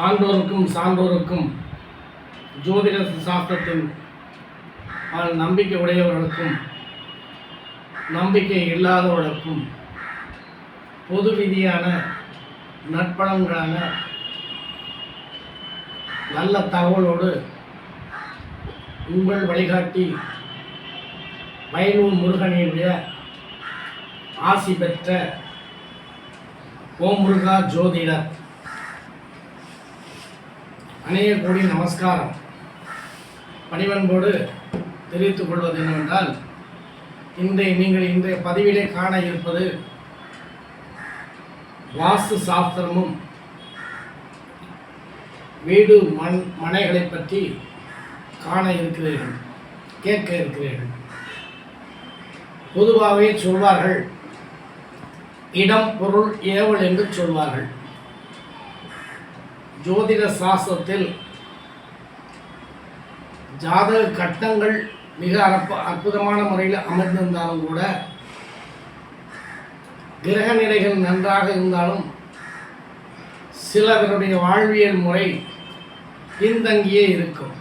ஆண்டோருக்கும் சான்றோருக்கும் ஜோதிட சாஸ்திரத்தின் நம்பிக்கை உடையவர்களுக்கும் நம்பிக்கை இல்லாதவர்களுக்கும் பொது விதியான நற்பலன்களான நல்ல தகவலோடு உங்கள் வழிகாட்டி வயலூர் முருகனையுடைய ஆசி பெற்ற ஓம் முருகா ஜோதிடர் அநேக கோடி நமஸ்காரம். பணிவன்போடு தெரிவித்துக் கொள்வது என்னவென்றால் இன்றைய நீங்கள் இன்றைய பதிவிலே காண இருப்பது வாஸ்து சாஸ்திரமும் வீடு மண் மனைகளை பற்றி காண இருக்கிறீர்கள் கேட்க இருக்கிறீர்கள். பொதுவாகவே சொல்வார்கள் இடம் பொருள் ஏவல் என்று சொல்வார்கள். ஜோதிட சாஸ்திரத்தில் ஜாதக கட்டங்கள் மிக அற்ப அற்புதமான முறையில் அமர்ந்திருந்தாலும் கூட கிரக நிலைகள் நன்றாக இருந்தாலும் சிலவருடைய வாழ்வியல் முறை பின்தங்கியே இருக்கும்.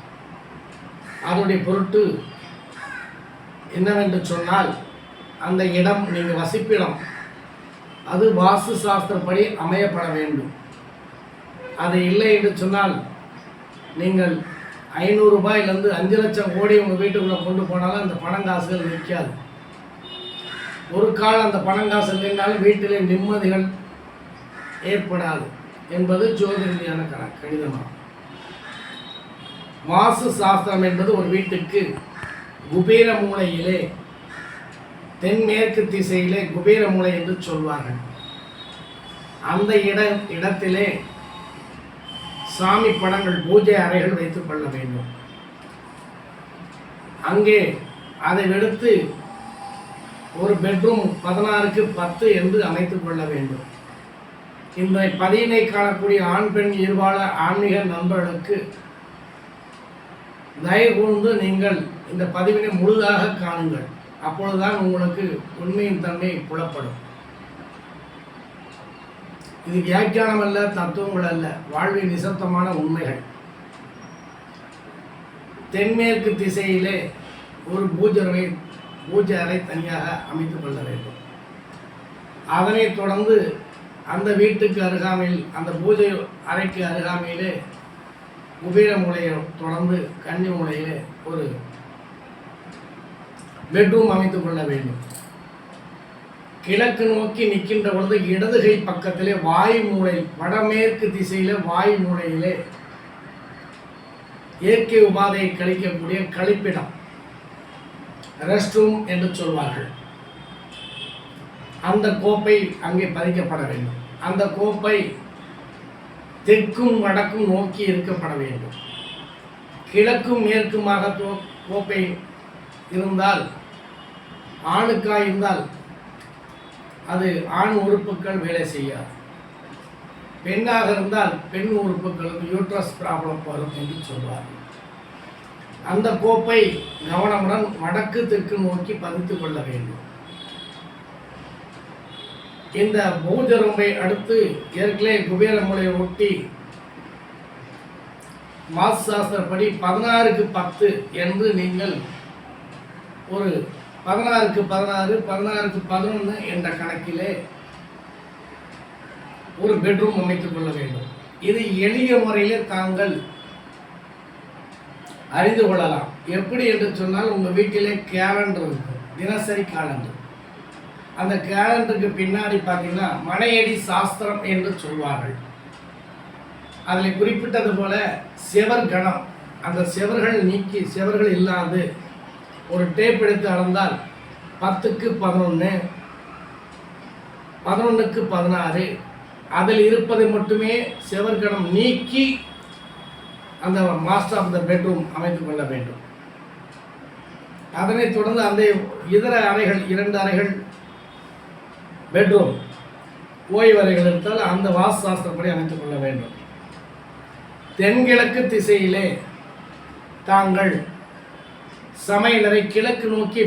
அதனுடைய பொருட்டு என்னவென்று சொன்னால் அந்த இடம் நீங்கள் வசிப்பிடம் அது வாஸ்து சாஸ்திரப்படி அமையப்பட வேண்டும். அது இல்லை என்று சொன்னால் நீங்கள் ஐநூறுரூபாயிலேருந்து அஞ்சு லட்சம் கோடி உங்கள் வீட்டுக்குள்ளே கொண்டு போனாலும் அந்த பணங்காசுகள் நிற்காது. ஒரு காலம் அந்த பணங்காசு இல்லைனாலும் வீட்டிலே நிம்மதிகள் ஏற்படாது என்பது ஜோதிடமான கணக்கு கணிதமாகும் மாசு சாஸ்திரம் என்பது ஒரு வீட்டுக்கு குபேர மூலையிலே தென்மேற்கு திசையிலே குபேர மூலை என்று சொல்வார்கள். அந்த இட இடத்திலே சாமி படங்கள் பூஜை அறைகள் வைத்துக் கொள்ள வேண்டும். அங்கே அதை எடுத்து ஒரு பெட்ரூம் பதினாறுக்கு பத்து என்று அமைத்துக் கொள்ள வேண்டும். இந்த பதியினை காணக்கூடிய ஆண் பெண் இருபால ஆன்மீக நண்பர்களுக்கு தயவு கூர்ந்து நீங்கள் இந்த பதிவினை முழுதாக காணுங்கள். அப்பொழுதுதான் உங்களுக்கு உண்மையின் தன்மை புலப்படும். இது வியாக்கியானம் அல்ல தத்துவங்கள் அல்ல வாழ்வின் நிசப்தமான உண்மைகள். தென்மேற்கு திசையிலே ஒரு பூஜை பூஜை அறை தனியாக அமைத்துக் கொள்ள வேண்டும். அதனைத் தொடர்ந்து அந்த வீட்டுக்கு அருகாமையில் அந்த பூஜை அறைக்கு அருகாமையிலே குபீர மூலையை தொடர்ந்து கன்னி மூலையிலே ஒரு பெட்ரூம் அமைத்துக் கொள்ள வேண்டும். கிழக்கு நோக்கி நிற்கின்ற பொழுது இடதுகை பக்கத்திலே வாயு மூலை வடமேற்கு திசையில வாயு மூலையிலே இயற்கை உபாதையை கழிக்கக்கூடிய கழிப்பிடம் ரெஸ்ட் ரூம் என்று சொல்வார்கள். அந்த கோப்பை அங்கே பதிக்கப்பட வேண்டும். அந்த கோப்பை தெற்கும் வடக்கும் நோக்கி இருக்கப்பட வேண்டும். கிழக்கும் மேற்குமாக கோப்பை இருந்தால் ஆணுக்காய் இருந்தால் அது ஆண் உறுப்புகள் வேலை செய்யாது. பெண்ணாக இருந்தால் பெண் உறுப்புகளுக்கு யூட்ரஸ் ப்ராப்ளம் வரும் என்று சொல்வார் அந்த கோப்பை கவனமுடன் வடக்கு தெற்கு நோக்கி பதித்துக் கொள்ள வேண்டும். இந்த பூஜரம்பை அடுத்து ஏற்கனவே குபேர மூலையை ஒட்டி மாசு சாஸ்திரப்படி பதினாறுக்கு பத்து என்று நீங்கள் ஒரு பதினாறுக்கு பதினாறு பதினாறுக்கு பதினொன்று என்ற கணக்கிலே ஒரு பெட்ரூம் அமைத்துக் கொள்ள வேண்டும். இது எளிய முறையிலே தாங்கள் அறிந்து கொள்ளலாம். எப்படி என்று சொன்னால் உங்கள் வீட்டிலே கேலண்டர் இருக்கும் தினசரி கேலண்டர் அந்த கேலண்டருக்கு பின்னாடி பார்த்தீங்கன்னா மனையடி சாஸ்திரம் என்று சொல்வார்கள். அதில் குறிப்பிட்டது போல செவர் கணம் அந்த செவர்கள் நீக்கி செவர்கள் இல்லாது ஒரு டேப் எடுத்து அளந்தால் பத்துக்கு பதினொன்று பதினொன்றுக்கு பதினாறு அதில் இருப்பதை மட்டுமே செவர்கணம் நீக்கி அந்த மாஸ்டர் ஆஃப் த பெட்ரூம் அமைத்து கொள்ள வேண்டும். அதனைத் தொடர்ந்து அந்த இதர அறைகள் இரண்டு அறைகள் பெட்ரூம் ஓய்வறைகள் இருந்தால் அந்த வாஸ்து சாஸ்திரப்படி அமைத்துக் கொள்ள வேண்டும். தென்கிழக்கு திசையிலே தாங்கள் சமையலறை கிழக்கு நோக்கி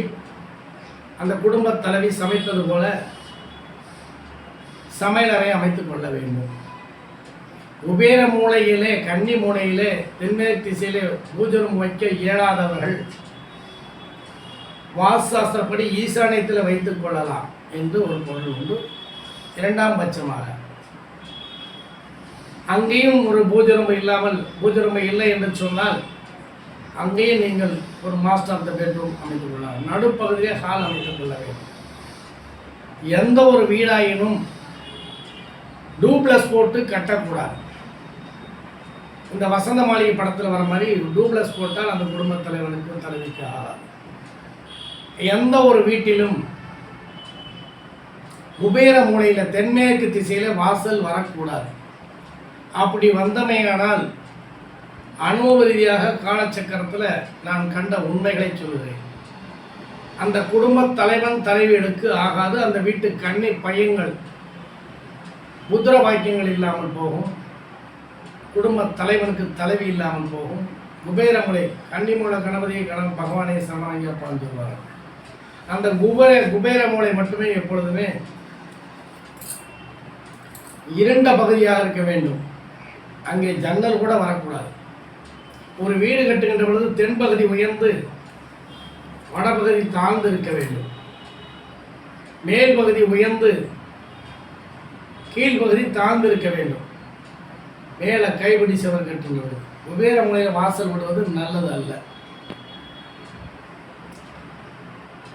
அந்த குடும்ப தலைவி சமைப்பது போல சமையலறை அமைத்துக் கொள்ள வேண்டும். குபேர மூலையிலே கன்னி மூலையிலே தென்மேற்கு திசையிலே பூஜரம் வைக்க இயலாதவர்கள் வாஸ்துசாஸ்திரப்படி ஈசானியத்தில் வைத்துக் கொள்ளலாம் என்று ஒரு பொருள் உண்டு. இரண்டாம் பட்சமாக அங்கேயும் ஒரு பூஜரம்பு இல்லாமல் பூஜரம்பு இல்லை என்று சொன்னால் அங்கேயே நீங்கள் ஒரு மாஸ்டர் ஆஃப் த பெட்ரூம் அமைத்துக் கொள்ளலாம். நடுப்பகுதியிலே ஹால் அமைத்துக் கொள்ள வேண்டும். எந்த ஒரு வீடாயினும் டூப்ளஸ் போட்டு கட்டக்கூடாது. இந்த வசந்த மாளிகை படத்தில் வர மாதிரி டூப்ளஸ் போட்டால் அந்த குடும்பத் தலைவனுக்கும் தலைவிக்கு ஆகாது. எந்த ஒரு வீட்டிலும் குபேர மூலையில் தென்மேற்கு திசையில் வாசல் வரக்கூடாது. அப்படி வந்தமையானால் அனுபவ ரீதியாக காலச்சக்கரத்தில் நான் கண்ட உண்மைகளை சொல்கிறேன் அந்த குடும்ப தலைவன் தலைவியலுக்கு ஆகாது அந்த வீட்டு கண்ணி பையங்கள் புத்திர வாக்கியங்கள் இல்லாமல் போகும் குடும்ப தலைவனுக்கு தலைவி இல்லாமல் போகும். குபேரமுலை கன்னிமூல கணபதியை கணவன் பகவானே சமாளிப்பான்னு சொல்வார் அந்த குபேர குபேர மூலை மட்டுமே எப்பொழுதுமே இரண்ட பகுதியாக இருக்க வேண்டும். அங்கே ஜன்னல் கூட வரக்கூடாது. ஒரு வீடு கட்டுகின்ற பொழுது தென்பகுதி உயர்ந்து வடபகுதி தாழ்ந்து இருக்க வேண்டும். மேல் பகுதி உயர்ந்து கீழ்ப்பகுதி தாழ்ந்து இருக்க வேண்டும். மேலே கைபிடி செவர் கட்டுகிறது. குபேர முறையில் வாசல் விடுவது நல்லது அல்ல.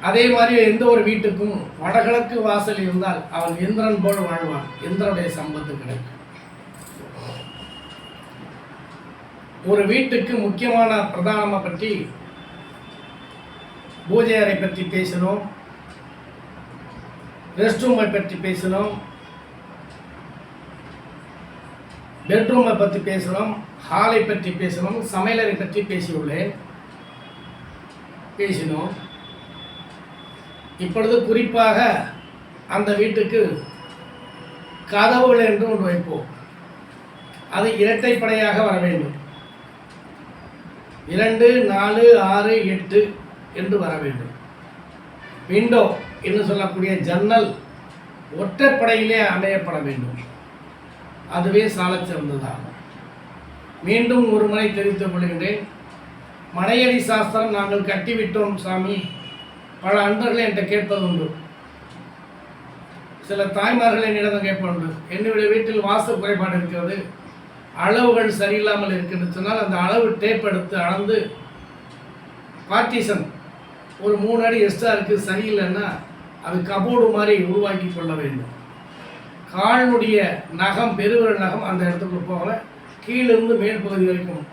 அதே மாதிரி எந்த ஒரு வீட்டுக்கும் வடகிழக்கு வாசல் இருந்தால் அவன் இந்திரன் போல் வாழ்வான். இந்திரனுடைய சம்பத்து கிடைக்கும். ஒரு வீட்டுக்கு முக்கியமான பிரதானமாக பற்றி பூஜை அறை பற்றி பேசணும் ரெஸ்ட் ரூமை பற்றி பேசணும் பெட்ரூமை பற்றி பேசணும் ஹாலை பற்றி பேசணும் சமையலறை பற்றி பேசியுள்ளேன் பேசினோம். இப்பொழுது குறிப்பாக அந்த வீட்டுக்கு கதவுகள் என்று ஒன்று வைப்போம். அது இரட்டைப்படையாக வர வேண்டும். இரண்டு நாலு ஆறு எட்டு என்று வர வேண்டும். விண்டோ என்று சொல்லக்கூடிய ஜன்னல் ஒற்றைப்படையிலே அமையப்பட வேண்டும். அதுவே சாலச்சிறந்ததாகும் மீண்டும் ஒரு முறை தெரிவித்துக் கொள்கின்றேன். மனையடி சாஸ்திரம் நாங்கள் கட்டிவிட்டோம் சாமி. பல அன்பர்களை என்கிட்ட கேட்பது உண்டு சில தாய்மார்களை என்னிடம் கேட்பது என்னுடைய வீட்டில் வாசு குறைபாடு இருக்கிறது. அளவுகள் சரியில்லாமல் இருக்குன்னு சொன்னால் அந்த அளவு டேப் எடுத்து அளந்து பார்ட்டிஷன் ஒரு மூணு அடி எக்ஸ்ட்ரா இருக்குது சரியில்லைன்னா அது கபோர்டு மாதிரி உருவாக்கி கொள்ள வேண்டும். காலினுடைய நகம் பெருவிரல் நகம் அந்த இடத்துக்கு போகல. கீழிருந்து மேல் பகுதி வரைக்கும்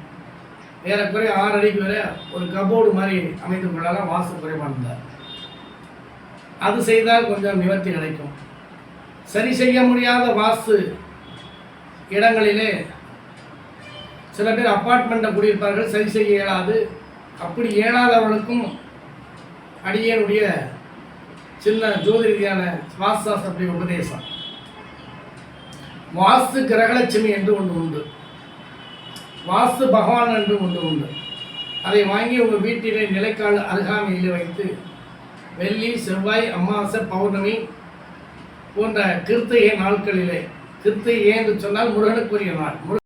ஏறக்குறைய ஆறு அடிக்கு வரை ஒரு கபோர்டு மாதிரி அமைத்து கொள்ளலாம். வாசு இருந்தார் அது செய்தால் கொஞ்சம் நிவர்த்தி கிடைக்கும். சரி செய்ய முடியாத வாஸ்து இடங்களிலே சில பேர் அப்பார்ட்மெண்ட்டில் குடியிருப்பார்கள் சரி செய்ய இயலாது. அப்படி இயலாதவர்களுக்கும் அடியனுடைய சின்ன ஜோதி ரீதியான உபதேசம். வாஸ்து கிரகலட்சுமி என்று ஒன்று உண்டு. வாஸ்து பகவான் என்று ஒன்று உண்டு. அதை வாங்கி உங்கள் வீட்டிலே நிலைக்கால் அருகாமையில் வைத்து வெள்ளி செவ்வாய் அமாவாசை பௌர்ணமி போன்ற கிருத்திகை நாட்களிலே கிருத்திகை என்று சொன்னால் முருகனுக்குரிய நாள்.